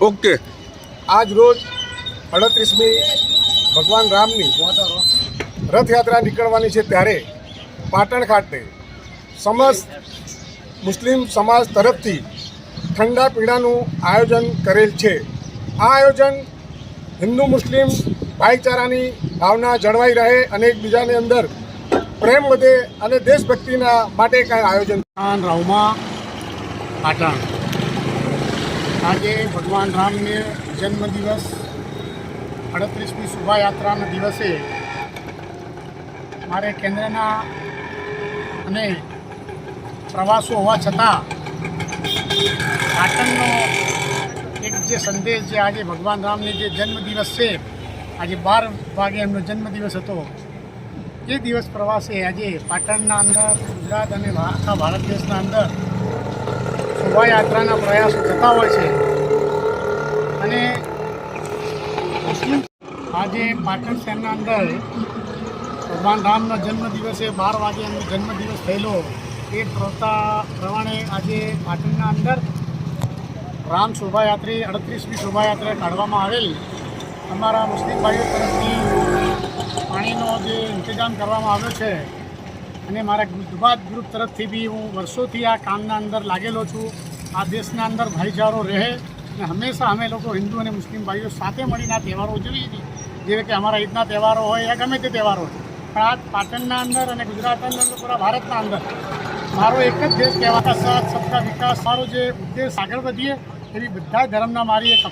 Okay. આજ રોજ અડત્રીસમી ભગવાન રામની રથયાત્રા નીકળવાની છે ત્યારે પાટણ ખાતે સમસ્ત મુસ્લિમ સમાજ તરફથી ઠંડા પીણાનું આયોજન કરેલ છે. આ આયોજન હિન્દુ મુસ્લિમ ભાઈચારાની ભાવના જળવાઈ રહે અને એકબીજાની અંદર પ્રેમ વધે અને દેશભક્તિના માટે કાંઈ આયોજન રાવમાં પાટણ. આજે ભગવાન રામને જન્મદિવસ અડત્રીસમી શોભાયાત્રાના દિવસે મારે કેન્દ્રના અને પ્રવાસો હોવા છતાં પાટણનો એક જે સંદેશ જે આજે ભગવાન રામને જે જન્મદિવસ છે, આજે બાર વાગે એમનો જન્મદિવસ હતો, એ દિવસ પ્રવાસે આજે પાટણના અંદર, ગુજરાત અને આખા ભારત દેશના અંદર શોભાયાત્રાના પ્રયાસો થતા હોય છે. અને આજે પાટણ શહેરના અંદર ભગવાન રામનો જન્મદિવસે બાર વાગે એમનો જન્મદિવસ થયેલો. એ પ્રવતા પ્રમાણે આજે પાટણના અંદર રામ શોભાયાત્રી, અડત્રીસમી શોભાયાત્રા કાઢવામાં આવેલ. અમારા મુસ્લિમ ભાઈઓ તરફથી પાણીનો જે ઇંતજામ કરવામાં આવ્યો છે. અને મારા ગુજરાત ગ્રુપ તરફથી બી હું વર્ષોથી આ કામના અંદર લાગેલો છું. આ દેશના અંદર ભાઈચારો રહે અને હંમેશા અમે લોકો હિન્દુ અને મુસ્લિમ ભાઈઓ સાથે મળીને આ તહેવારો ઉજવીએ છીએ. જેવી કે અમારા ઈદના તહેવારો હોય યા ગમે તે તહેવારો હોય. પણ આ પાટણના અંદર અને ગુજરાતના અંદર પૂરા ભારતના અંદર મારો એક જ દેશ કહેવાતા સાથ, સબકા વિકાસ મારો જે ઉદ્દેશ આગળ વધીએ, એવી બધા ધર્મના મારી એક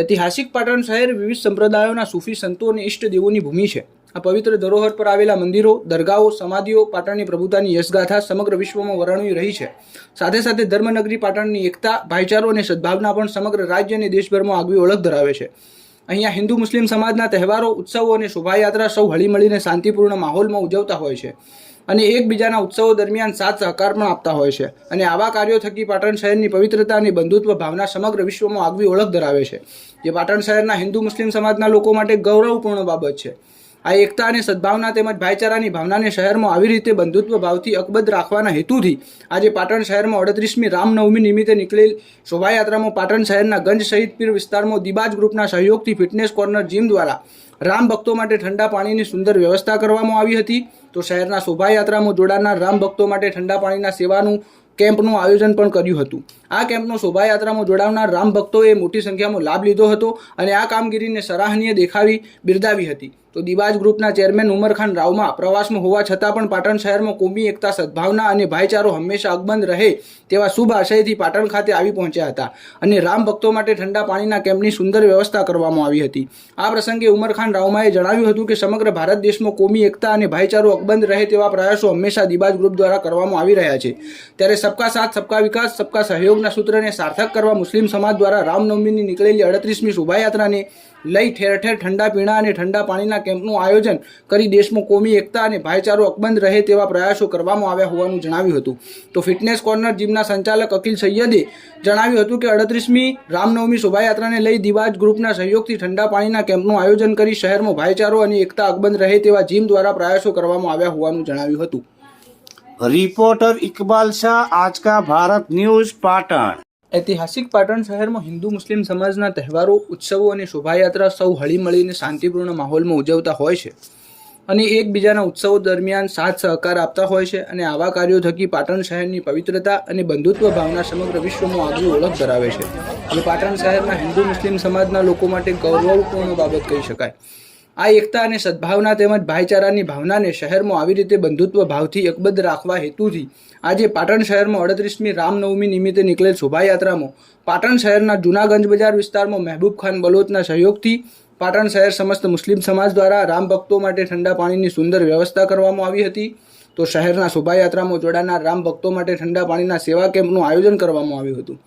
ઐતિહાસિક પાટણ શહેર વિવિધ સંપ્રદાયોના સૂફી સંતો અને ઈષ્ટ દેવોની ભૂમિ છે. આ પવિત્ર ધરોહર પર આવેલા મંદિરો, દરગાહો, સમાધિઓ, પાટણની પ્રભુતાની યશગાથા સમગ્ર વિશ્વમાં વરણવી રહી છે. સાથે સાથે ધર્મનગરી પાટણની એકતા, ભાઈચારો અને સદભાવના પણ સમગ્ર રાજ્ય અને દેશભરમાં આગવી ઓળખ ધરાવે છે. અહીંયા હિન્દુ મુસ્લિમ સમાજના તહેવારો, ઉત્સવો અને શોભાયાત્રા સૌ હળીમળીને શાંતિપૂર્ણ માહોલમાં ઉજવતા હોય છે અને એકબીજાના ઉત્સવો દરમિયાન સાથ સહકાર પણ આપતા હોય છે અને આવા કાર્યો થકી પાટણ શહેરની પવિત્રતા અને બંધુત્વ ભાવના સમગ્ર વિશ્વમાં આગવી ઓળખ ધરાવે છે. જે પાટણ શહેરના હિન્દુ મુસ્લિમ સમાજના લોકો માટે ગૌરવપૂર્ણ બાબત છે. આ એકતા અને સદભાવના તેમજ ભાઈચારાની ભાવનાને શહેરમાં આવી રીતે બંધુત્વ ભાવથી અકબદ્ધ રાખવાના હેતુથી આજે પાટણ શહેરમાં અડત્રીસમી રામનવમી નિમિત્તે નીકળેલ શોભાયાત્રામાં પાટણ શહેરના ગંજ શહીદ પીર વિસ્તારમાં દિબાજ ગ્રુપના સહયોગથી ફિટનેસ કોર્નર જીમ દ્વારા રામ ભક્તો માટે ઠંડા પાણીની સુંદર વ્યવસ્થા કરવામાં આવી હતી. તો શહેરના શોભાયાત્રામાં જોડાનાર રામ ભક્તો માટે ઠંડા પાણીના સેવાનું કેમ્પનું આયોજન પણ કર્યું હતું. આ કેમ્પનો શોભાયાત્રામાં જોડાવનાર રામ ભક્તોએ મોટી સંખ્યામાં લાભ લીધો હતો અને આ કામગીરીને સરાહનીય દેખાવી બિરદાવી હતી. તો દિબાજ ગ્રુપના ચેરમેન ઉમરખાન રાવમાં પ્રવાસમાં હોવા છતાં પણ પાટણ શહેરમાં કોમી એકતા સદભાવના અને ભાઈચારો હંમેશા અકબંધ રહે તેવા શુભ આશયથી પાટણ ખાતે આવી પહોંચ્યા હતા અને રામ ભક્તો માટે ઠંડા પાણીના કેમ્પની સુંદર વ્યવસ્થા કરવામાં આવી હતી. આ પ્રસંગે ઉમરખાન રાવમાએ જણાવ્યું હતું કે સમગ્ર ભારત દેશમાં કોમી એકતા અને ભાઈચારો અકબંધ રહે તેવા પ્રયાસો હંમેશા દિબાજ ગ્રુપ દ્વારા કરવામાં આવી રહ્યા છે. ત્યારે સબકા સાથ, સબકા વિકાસ, સબકા સહયોગના સૂત્રને સાર્થક કરવા મુસ્લિમ સમાજ દ્વારા રામનવમીની નીકળેલી અડત્રીસમી શોભાયાત્રાને લઈ ઠેર ઠેર ઠંડા પીણા અને ઠંડા પાણીના કેમ્પનું આયોજન કરી દેશમાં કોમી એકતા અને ભાઈચારો અકબંધ રહે તેવા પ્રયાસો કરવામાં આવ્યા હોવાનું જણાવ્યું હતું. તો ફિટનેસ કોર્નર જીમના સંચાલક અકિલ સૈયદે જણાવ્યું હતું કે અડત્રીસમી રામનવમી શોભાયાત્રાને લઈ દિવાજ ગ્રુપના સહયોગથી ઠંડા પાણીના કેમ્પનું આયોજન કરી શહેરમાં ભાઈચારો અને એકતા અકબંધ રહે તેવા જીમ દ્વારા પ્રયાસો કરવામાં આવ્યા હોવાનું જણાવ્યું હતું. Reporter Iqbal Shah Aaj Ka Bharat news, Patan. ઐતિહાસિક પાટણ શહેરમાં હિન્દુ મુસ્લિમ સમાજના તહેવારો, ઉત્સવો અને શોભાયાત્રા સૌ હળીમળીને શાંતિપૂર્ણ માહોલમાં ઉજવતા હોય છે. અને એકબીજાના ઉત્સવો દરમિયાન સાથ સહકાર આપતા હોય છે અને આવા કાર્યો થકી પાટણ શહેરની પવિત્રતા અને બંધુત્વ ભાવના સમગ્ર વિશ્વમાં આગવી ઓળખ ધરાવે છે. અને પાટણ શહેરના હિન્દુ મુસ્લિમ સમાજના લોકો માટે ગૌરવપૂર્ણ બાબત કહી શકાય. આ એકતા અને સદભાવના તેમજ ભાઈચારાની ભાવનાને શહેરમાં આવી રીતે બંધુત્વ ભાવથી અકબદ્ધ રાખવા હેતુથી આજે પાટણ શહેરમાં અડત્રીસમી રામનવમી નિમિત્તે નીકળેલ શોભાયાત્રામાં પાટણ શહેરના જૂનાગંજ બજાર વિસ્તારમાં મહેબૂબ ખાન બલોતના સહયોગથી પાટણ શહેર સમસ્ત મુસ્લિમ સમાજ દ્વારા રામ ભક્તો માટે ઠંડા પાણીની સુંદર વ્યવસ્થા કરવામાં આવી હતી. તો શહેરના શોભાયાત્રામાં જોડાનાર રામ ભક્તો માટે ઠંડા પાણીના સેવા કેમ્પનું આયોજન કરવામાં આવ્યું હતું.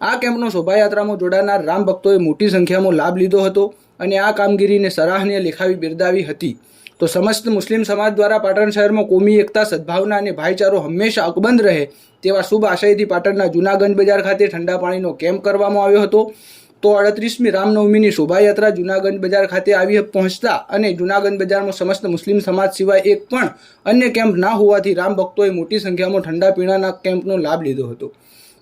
આ કેમ્પનો શોભાયાત્રામાં જોડાનાર રામ ભક્તોએ મોટી સંખ્યામાં લાભ લીધો હતો. અને આ કામગીરીને સરાહનીય લેખાવી બિરદાવી હતી. તો સમસ્ત મુસ્લિમ સમાજ દ્વારા પાટણ શહેરમાં કોમી એકતા, સદભાવના અને ભાઈચારો હંમેશા અકબંધ રહે તેવા શુભ આશયથી પાટણના જૂનાગંજ બજાર ખાતે ઠંડા પાણીનો કેમ્પ કરવામાં આવ્યો હતો. તો અડત્રીસમી રામનવમીની શોભાયાત્રા જૂનાગંજ બજાર ખાતે આવી પહોંચતા અને જૂનાગંજ બજારમાં સમસ્ત મુસ્લિમ સમાજ સિવાય એક પણ અન્ય કેમ્પ ના હોવાથી રામ ભક્તોએ મોટી સંખ્યામાં ઠંડા પીણાના કેમ્પનો લાભ લીધો હતો.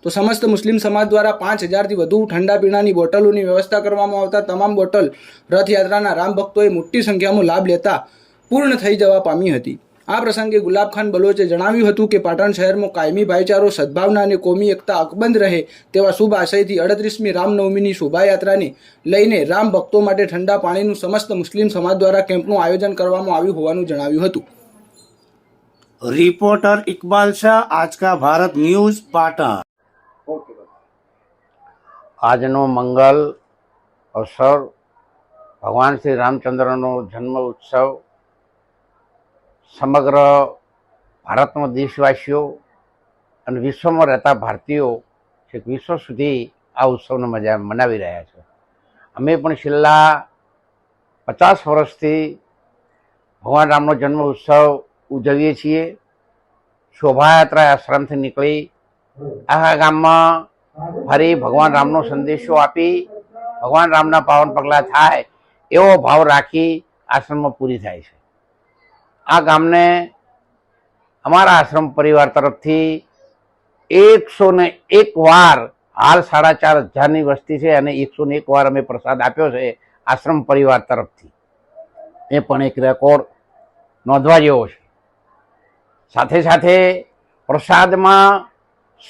તો સમસ્ત મુસ્લિમ સમાજ દ્વારા પાંચ હજારથી વધુ ઠંડા પીણાની બોટલોની વ્યવસ્થા કરવામાં આવતા તમામ બોટલ રથયાત્રાના રામ ભક્તોએ મોટી સંખ્યામાં લાભ લેતા પૂર્ણ થઈ જવા પામી હતી આ પ્રસંગે ગુલાબખાન બલોચે જણાવ્યું હતું કે પાટણ શહેરમાં કાયમી ભાઈચારો સદભાવના અને કોમી એકતા અકબંધ રહે તેવા શુભ આશયથી અડત્રીસમી રામનવમીની શોભાયાત્રાને લઈને રામ ભક્તો માટે ઠંડા પાણીનું સમસ્ત મુસ્લિમ સમાજ દ્વારા કેમ્પનું આયોજન કરવામાં આવ્યું હોવાનું જણાવ્યું હતું रिपोर्टर इकबाल शाह आज का भारत न्यूज पाटन આજનો મંગલ અવસર ભગવાન શ્રી રામચંદ્રનો જન્મ ઉત્સવ, સમગ્ર ભારતમાં દેશવાસીઓ અને વિશ્વમાં રહેતા ભારતીયો છેક વિશ્વ સુધી આ ઉત્સવને મજા મનાવી રહ્યા છે. અમે પણ છેલ્લા પચાસ વર્ષથી ભગવાન રામનો જન્મ ઉત્સવ ઉજવીએ છીએ. શોભાયાત્રા આશ્રમથી નીકળી. આખા ગામમાં ફરી ભગવાન રામનો સંદેશો આપી, ભગવાન રામના પાવન પગલાં થાય, એવો ભાવ રાખી આશ્રમમાં પૂરી થાય છે. આ ગામને અમારા આશ્રમ પરિવાર તરફથી એકસો ને એક વાર, હાલ સાડા ચાર હજારની વસ્તી છે અને એકસો ને એક વાર અમે પ્રસાદ આપ્યો છે આશ્રમ પરિવાર તરફથી. એ પણ એક રેકોર્ડ નોંધવા જેવો છે. સાથે સાથે પ્રસાદમાં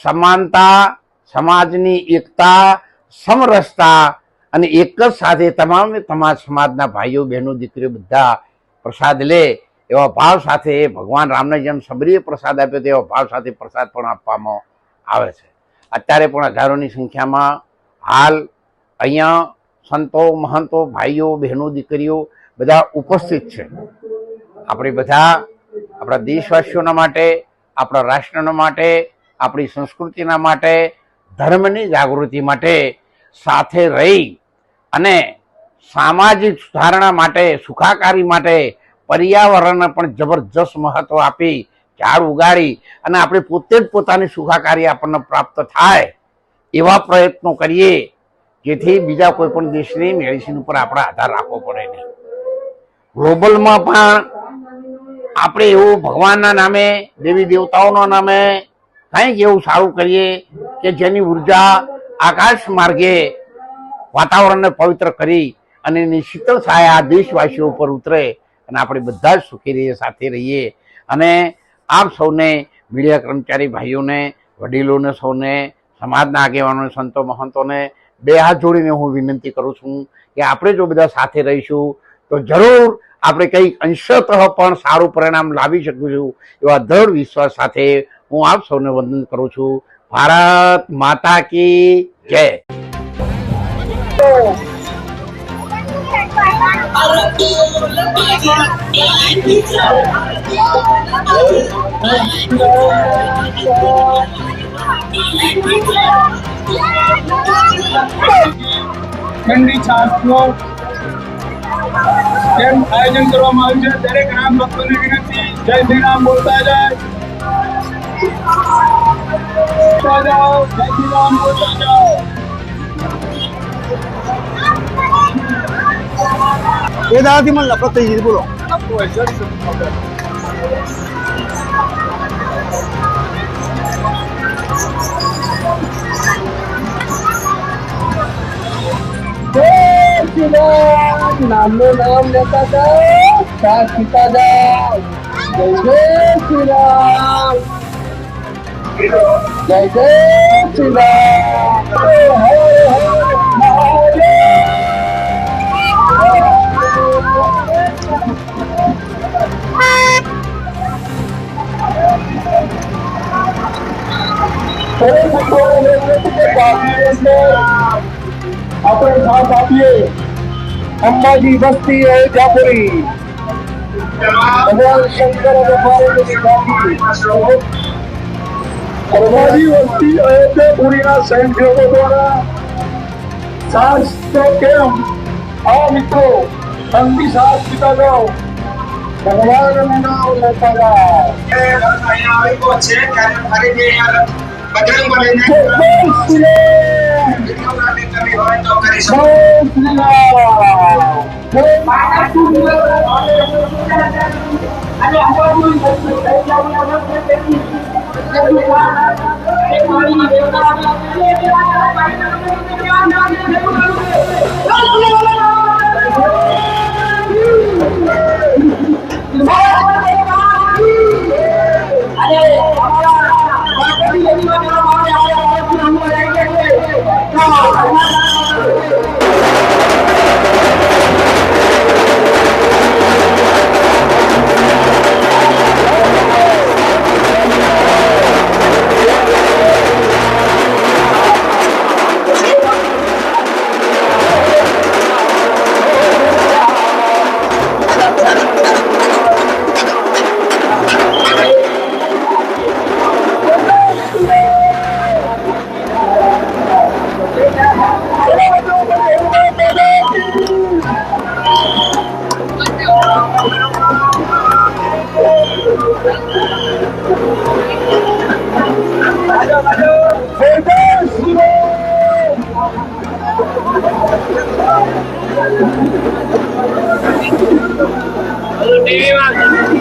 સમાનતા સમાજની એકતા, સમરસતા અને એક જ સાથે તમામ તમામ સમાજના ભાઈઓ, બહેનો, દીકરીઓ બધા પ્રસાદ લે એવા ભાવ સાથે ભગવાન રામને જેમ સબરીએ પ્રસાદ આપ્યો તેવા ભાવ સાથે પ્રસાદ પણ આપવામાં આવે છે. અત્યારે પણ હજારોની સંખ્યામાં હાલ અહીંયા સંતો, મહંતો, ભાઈઓ, બહેનો, દીકરીઓ બધા ઉપસ્થિત છે. આપણે બધા આપણા દેશવાસીઓના માટે, આપણા રાષ્ટ્રના માટે, આપણી સંસ્કૃતિના માટે ધર્મની જાગૃતિ માટે સાથે રહી અને સામાજિક સુધારણા માટે, સુખાકારી માટે પર્યાવરણને પણ જબરજસ્ત મહત્વ આપી, ઝાડ ઉગાડી અને આપણે પોતે જ પોતાની સુખાકારી આપણને પ્રાપ્ત થાય એવા પ્રયત્નો કરીએ, જેથી બીજા કોઈ પણ દેશની મેડિસિન ઉપર આપણે આધાર રાખવો પડે નહીં ગ્લોબલમાં પણ આપણે એવું ભગવાનના નામે, દેવી દેવતાઓના નામે કંઈક એવું સારું કરીએ કે જેની ઊર્જા આકાશ માર્ગે વાતાવરણને પવિત્ર કરી અને એની શીતળ છાયા દેશવાસીઓ ઉપર ઉતરે અને આપણે બધા જ સુખી રહીએ, સાથે રહીએ. અને આપ સૌને, મીડિયા કર્મચારી ભાઈઓને, વડીલોને સૌને, સમાજના આગેવાનોને સંતો, મહંતોને બે હાથ જોડીને હું વિનંતી કરું છું કે આપણે જો બધા સાથે રહીશું, તો જરૂર આપણે કંઈક અંશતઃ પણ સારું પરિણામ લાવી શકીશું એવા દ્રઢ વિશ્વાસ સાથે હું આપ સૌને વંદન કરું છું. ભારત માતા કી જય. ઠંડી છાશનો કેમ આયોજન કરવામાં આવ્યું છે? દરેક રામ ભક્તોને વિનંતી. જય શ્રી રામ બોલતા જાય. એ દાદાથી મને લપત થઈ ગઈ બોલો જય શ્રી રામ નામનું નામ લેતા જાઓ સાથ પીતા જાઓ જય જય શ્રી રામ જય જય શ્રી આપણે સાથ આપીએ અંબાજી વસ્તી અયોધ્યાપુરી શંકર અંબાજી વસ્તી અયોધ્યાપુરીના સ્વયંસેવકો દ્વારા શાસ્ત્ર કેમ? આ મિત્રો શાંતિ સાથ પીતા જાઓ. અહીંયા આપ સેવા આપી રહ્યા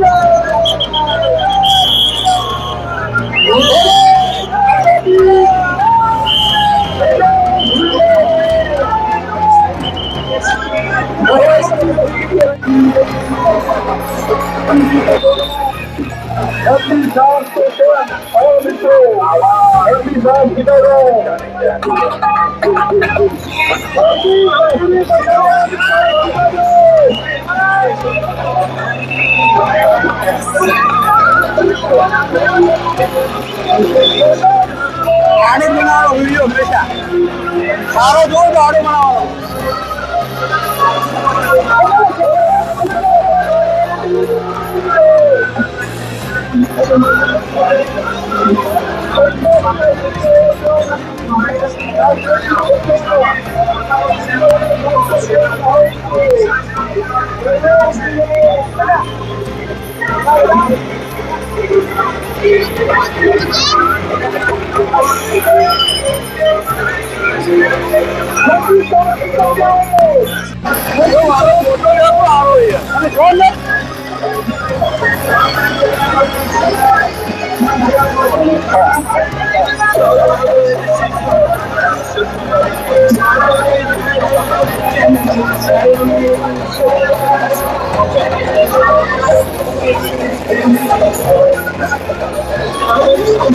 આડે બનાવો વીડિયો હંમેશા સારો જો તો આડે બનાવો. I'm